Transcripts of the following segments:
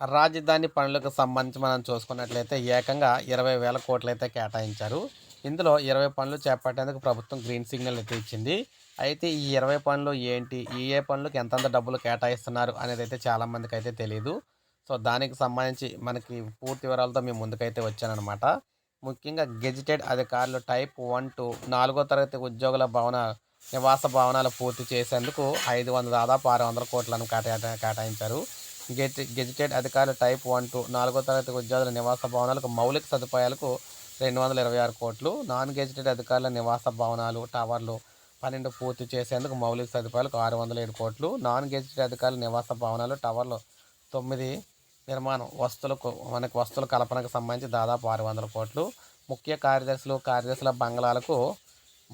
రాజధాని పనులకు సంబంధించి మనం చూసుకున్నట్లయితే ఏకంగా ఇరవై వేల కోట్లు అయితే కేటాయించారు. ఇందులో ఇరవై పనులు చేపట్టేందుకు ప్రభుత్వం గ్రీన్ సిగ్నల్ అయితే ఇచ్చింది. అయితే ఈ ఇరవై పనులు ఏంటి? ఈ ఏ పనులకు ఎంతంత డబ్బులు కేటాయిస్తున్నారు అనేది అయితే చాలామందికి అయితే తెలియదు సో దానికి సంబంధించి మనకి పూర్తి వివరాలతో మేము ముందుకైతే వచ్చానమాట ముఖ్యంగా గెజిటెడ్ అధికారులు టైప్ వన్ టూ నాలుగో తరగతి ఉద్యోగుల భవన నివాస భవనాలు పూర్తి చేసేందుకు ఐదు వందల దాదాపు ఆరు వందల కోట్లను కేటా కేటాయించారు. గెజిటెడ్ అధికారులు టైప్ వన్ టూ నాలుగో తరగతి ఉద్యోగుల నివాస భవనాలకు మౌలిక సదుపాయాలకు రెండు వందల ఇరవై ఆరు కోట్లు. నాన్ గెజిటెడ్ అధికారుల నివాస భవనాలు టవర్లు పన్నెండు పూర్తి చేసేందుకు మౌలిక సదుపాయాలకు ఆరు వందల ఏడు కోట్లు. నాన్ గెజిటెడ్ అధికారుల నివాస భవనాలు టవర్లు తొమ్మిది నిర్మాణం వస్తువులకు మనకు వస్తువుల కల్పనకు సంబంధించి దాదాపు ఆరు వందల కోట్లు. ముఖ్య కార్యదర్శులు కార్యదర్శుల బంగ్లాలకు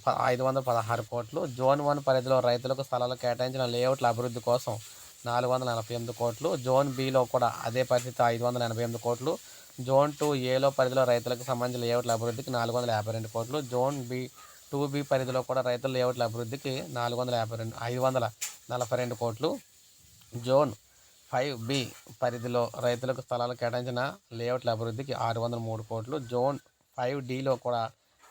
ప- ఐదు వందల పదహారు కోట్లు. జోన్ వన్ పరిధిలో రైతులకు స్థలాలు కేటాయించిన లేఅవుట్ల అభివృద్ధి కోసం నాలుగు వందల నలభై ఎనిమిది కోట్లు. జోన్ బిలో కూడా అదే పరిస్థితి ఐదు వందల ఎనభై ఎనిమిది కోట్లు. జోన్ టూ ఏలో పరిధిలో రైతులకు సంబంధించిన లేఅవుట్ల అభివృద్ధికి నాలుగు వందల యాభై రెండు కోట్లు. జోన్ బి టూ బి పరిధిలో కూడా రైతుల లేఅవుట్ల అభివృద్ధికి నాలుగు వందల యాభై రెండు ఐదు వందల నలభై రెండు కోట్లు. జోన్ ఫైవ్ బి పరిధిలో రైతులకు స్థలాలు కేటాయించిన లేఅవుట్ల అభివృద్ధికి ఆరు వందల మూడు కోట్లు. జోన్ ఫైవ్ డిలో కూడా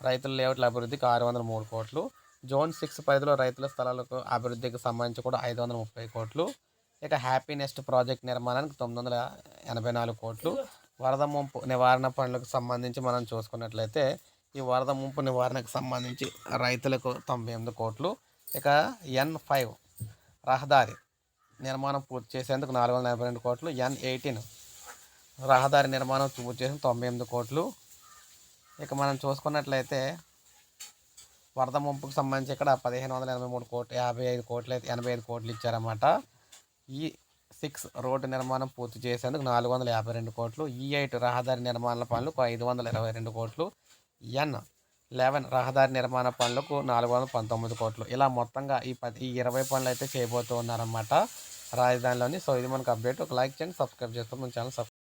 రైతుల లేఅవుట్ల అభివృద్ధికి ఆరు వందల మూడు కోట్లు. జోన్ సిక్స్ పరిధిలో రైతుల స్థలాలకు అభివృద్ధికి సంబంధించి కూడా ఐదు వందల ముప్పై కోట్లు. ఇక హ్యాపీ నెస్ట్ ప్రాజెక్ట్ నిర్మాణానికి తొమ్మిది వందల ఎనభై నాలుగు కోట్లు. వరద ముంపు నివారణ పనులకు సంబంధించి మనం చూసుకున్నట్లయితే ఈ వరద ముంపు నివారణకు సంబంధించి రైతులకు తొంభై ఎనిమిది కోట్లు. ఇక ఎన్ ఫైవ్ రహదారి నిర్మాణం పూర్తి చేసేందుకు నాలుగు వందల ఎనభై రెండు కోట్లు. ఎన్ ఎయిటీన్ రహదారి నిర్మాణం పూర్తి చేసిన తొంభై ఎనిమిది కోట్లు. ఇక మనం చూసుకున్నట్లయితే వరద ముంపుకు సంబంధించి ఇక్కడ పదిహేను వందల ఎనభై మూడు కోట్లు యాభై ఐదు కోట్లు అయితే ఎనభై ఐదు కోట్లు ఇచ్చారన్నమాట. ఈ సిక్స్ రోడ్డు నిర్మాణం పూర్తి చేసేందుకు నాలుగు వందల యాభై రెండు కోట్లు ఈ ఎయిట్ రహదారి నిర్మాణ పనులకు ఐదు వందల ఇరవై రెండు కోట్లు ఎన్ లెవెన్ రహదారి నిర్మాణ పనులకు నాలుగు వందల పంతొమ్మిది కోట్లు. ఇలా మొత్తంగా ఈ పది ఈ ఇరవై పనులు అయితే చేయబోతూ ఉన్నారన్నమాట రాజధానిలోని. సో ఇది మనకు అప్డేట్. ఒక లైక్ చేయండి సబ్స్క్రైబ్ చేస్తాం మన ఛానల్ సబ్స్క్రైబ్